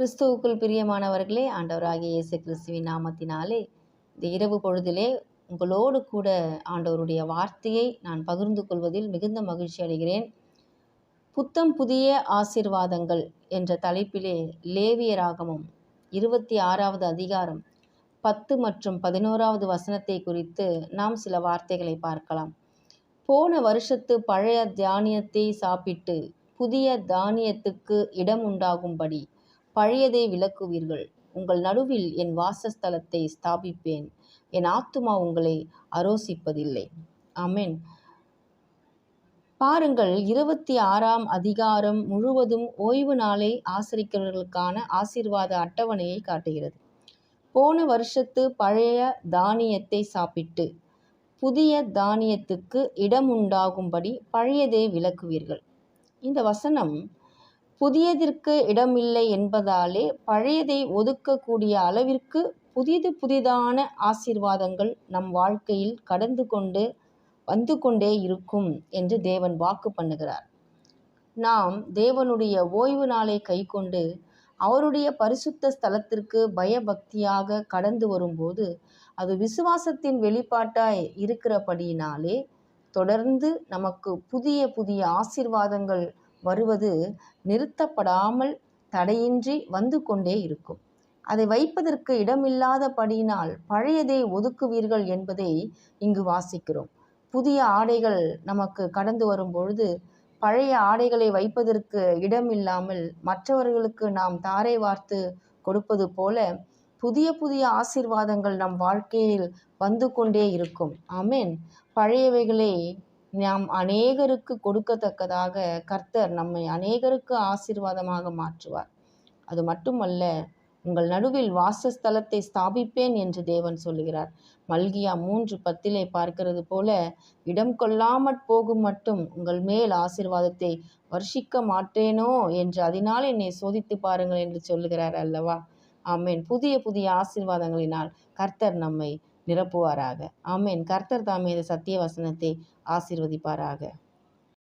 கிறிஸ்துவுக்குள் பிரியமானவர்களே ஆண்டவராகிய இயேசு கிறிஸ்துவின் நாமத்தினாலே இந்த இரவு பொழுதிலே உங்களோடு கூட ஆண்டவருடைய வார்த்தையை நான் பகிர்ந்து கொள்வதில் மிகுந்த மகிழ்ச்சி அடைகிறேன். புத்தம் புதிய ஆசீர்வாதங்கள் என்ற தலைப்பிலே லேவியராகமும் இருபத்தி ஆறாவது அதிகாரம் பத்து மற்றும் பதினோராவது வசனத்தை குறித்து நாம் சில வார்த்தைகளை பார்க்கலாம். போன வருஷத்து பழைய தானியத்தை சாப்பிட்டு புதிய தானியத்துக்கு இடம் உண்டாகும்படி பழையதை விளக்குவீர்கள். உங்கள் நடுவில் என் வாசஸ்தலத்தை ஸ்தாபிப்பேன். என் ஆத்துமா உங்களை அரோசிப்பதில்லை. அமேன் பாருங்கள் இருபத்தி ஆறாம் அதிகாரம் முழுவதும் ஓய்வு நாளை ஆசரிக்கிறவர்களுக்கான ஆசீர்வாத அட்டவணையை காட்டுகிறது. போன வருஷத்து பழைய தானியத்தை சாப்பிட்டு புதிய தானியத்துக்கு இடம் உண்டாகும்படி பழையதை விளக்குவீர்கள். இந்த வசனம் புதியதற்கு இடமில்லை என்பதாலே பழையதை ஒதுக்கக்கூடிய அளவிற்கு புதிது புதிதான ஆசீர்வாதங்கள் நம் வாழ்க்கையில் கடந்து கொண்டு வந்து கொண்டே இருக்கும் என்று தேவன் வாக்கு பண்ணுகிறார். நாம் தேவனுடைய ஓய்வு நாளை கைக்கொண்டு அவருடைய பரிசுத்த ஸ்தலத்திற்கு பயபக்தியாக கடந்து வரும்போது அது விசுவாசத்தின் வெளிப்பாட்டாய் இருக்கிறபடியினாலே தொடர்ந்து நமக்கு புதிய புதிய ஆசீர்வாதங்கள் வருவது நிறுத்தப்படாமல் தடையின்றி வந்து கொண்டே இருக்கும். அதை வைப்பதற்கு இடமில்லாதபடியினால் பழையதை ஒதுக்குவீர்கள் என்பதை இங்கு வாசிக்கிறோம். புதிய ஆடைகள் நமக்கு கடந்து வரும்பொழுது பழைய ஆடைகளை வைப்பதற்கு இடமில்லாமல் மற்றவர்களுக்கு நாம் தாரை வார்த்து கொடுப்பது போல புதிய புதிய ஆசீர்வாதங்கள் நம் வாழ்க்கையில் வந்து கொண்டே இருக்கும். ஆமேன். பழையவைகளை நாம் அநேகருக்கு கொடுக்கத்தக்கதாக கர்த்தர் நம்மை அநேகருக்கு ஆசீர்வாதமாக மாற்றுவார். அது மட்டுமல்ல உங்கள் நடுவில் வாசஸ்தலத்தை ஸ்தாபிப்பேன் என்று தேவன் சொல்லுகிறார். மல்கியா மூன்று பத்திலே பார்க்கிறது போல இடம் கொள்ளாமற் போகும் மட்டும் உங்கள் மேல் ஆசிர்வாதத்தை வர்ஷிக்க மாட்டேனோ என்று அதனால் என்னை சோதித்து பாருங்கள் என்று சொல்லுகிறார் அல்லவா? ஆமேன். புதிய புதிய ஆசிர்வாதங்களினால் கர்த்தர் நம்மை நிரப்புவாராக. ஆமேன். கர்த்தர் தாமே இந்த சத்திய வசனத்தை ஆசீர்வதிப்பாராக.